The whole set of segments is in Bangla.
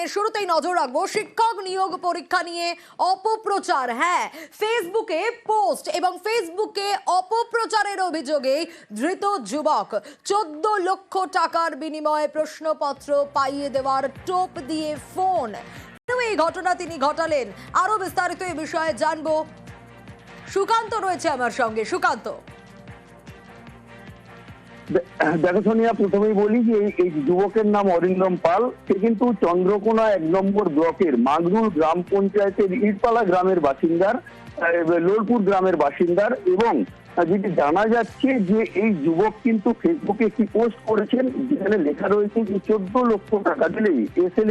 বুলেটিনের শুরুতেই নজর রাখব, শিক্ষক নিয়োগ পরীক্ষা নিয়ে অপপ্রচার। হ্যাঁ ফেসবুকে পোস্ট এবং ফেসবুকে অপপ্রচারের অভিযোগে ধৃত যুবক, চোদ্দ লক্ষ টাকার বিনিময়ে প্রশ্নপত্র পাইয়ে দেওয়ার টোপ দিয়ে ফোন এই ঘটনা তিনি ঘটালেন। আরও বিস্তারিত এই বিষয়ে জানব। সুকান্ত রয়েছে আমার সঙ্গে। সুকান্ত। দেখো সোনিয়া, প্রথমেই বলি যে এই- যুবকের নাম অরিন্দম পাল। সে কিন্তু চন্দ্রকোনা এক নম্বর ব্লকের মাগরুল গ্রাম পঞ্চায়েতের ইটপালা গ্রামের বাসিন্দার লোলপুর গ্রামের বাসিন্দার এবং যেটি জানা যাচ্ছে যে এই যুবক কিন্তু ফেসবুকে একটি পোস্ট করেছেন, যেখানে লেখা রয়েছে যে চোদ্দ লক্ষ টাকা দিলেই এস এল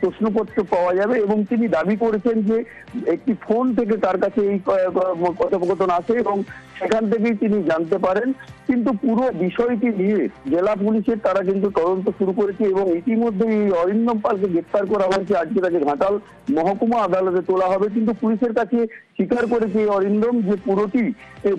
প্রশ্নপত্র পাওয়া যাবে এবং তিনি দাবি করেছেন যে একটি ফোন থেকে তার কাছে এই কথোপকথন আসে এবং সেখান থেকেই তিনি জানতে পারেন। কিন্তু পুরো বিষয়টি নিয়ে জেলা পুলিশের তারা কিন্তু তদন্ত শুরু করেছে এবং ইতিমধ্যে এই অরিন্দম পালকে গ্রেপ্তার করা হয়েছে। আজকে তাকে ঘাটাল মহকুমা আদালতে তোলা হবে। কিন্তু পুলিশের কাছে স্বীকার করেছে এই অরিন্দম যে পুরোটি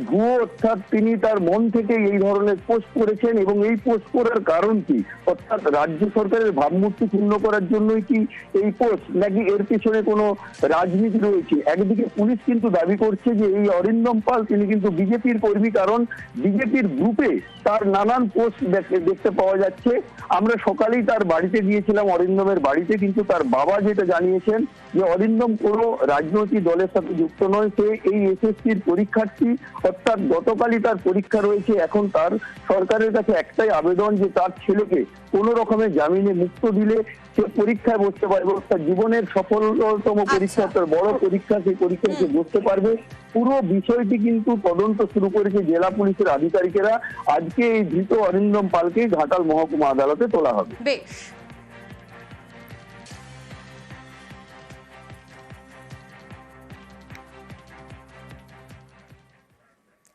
ভুয়ো অর্থাৎ তিনি তার মন থেকে এই ধরনের পোস্ট করেছেন এবং এই পোস্ট করার কারণ কি? অর্থাৎ রাজ্য সরকারের ভাবমূর্তি ক্ষুণ্ণ করার জন্যই কি এই পোস্ট? নাকি এর পেছনে কোনো রাজনীতি রয়েছে? একদিকে পুলিশ কিন্তু দাবি করছে যে এই অরিন্দম পাল তিনি কিন্তু বিজেপির কর্মী, কারণ বিজেপির গ্রুপে তার নানান পোস্ট দেখ- দেখতে পাওয়া যাচ্ছে। আমরা সকালেই তার বাড়িতে গিয়েছিলাম, অরিন্দমের বাড়িতে, কিন্তু তার বাবা যেটা জানিয়েছেন যে অরিন্দম কোনো রাজনৈতিক দলের সাথে যুক্ত নয়, সে এই এসএসসির পরীক্ষার্থী। অর্থাৎ গতকালই তার পরীক্ষা রয়েছে এখন তার সরকারের কাছে একটাই আবেদন যে তার ছেলেকে কোন রকমের জামিনে মুক্ত দিলে সে পরীক্ষায় বসতে পারবে অর্থাৎ জীবনের সফলতম পরীক্ষা তার বড় পরীক্ষা সেই পরীক্ষায় সে বসতে পারবে। পুরো বিষয়টি কিন্তু তদন্ত শুরু করেছে জেলা পুলিশের আধিকারিকেরা। আজকে এই ধৃত অরিন্দম পালকে ঘাটাল মহকুমা আদালতে তোলা হবে। বেশ।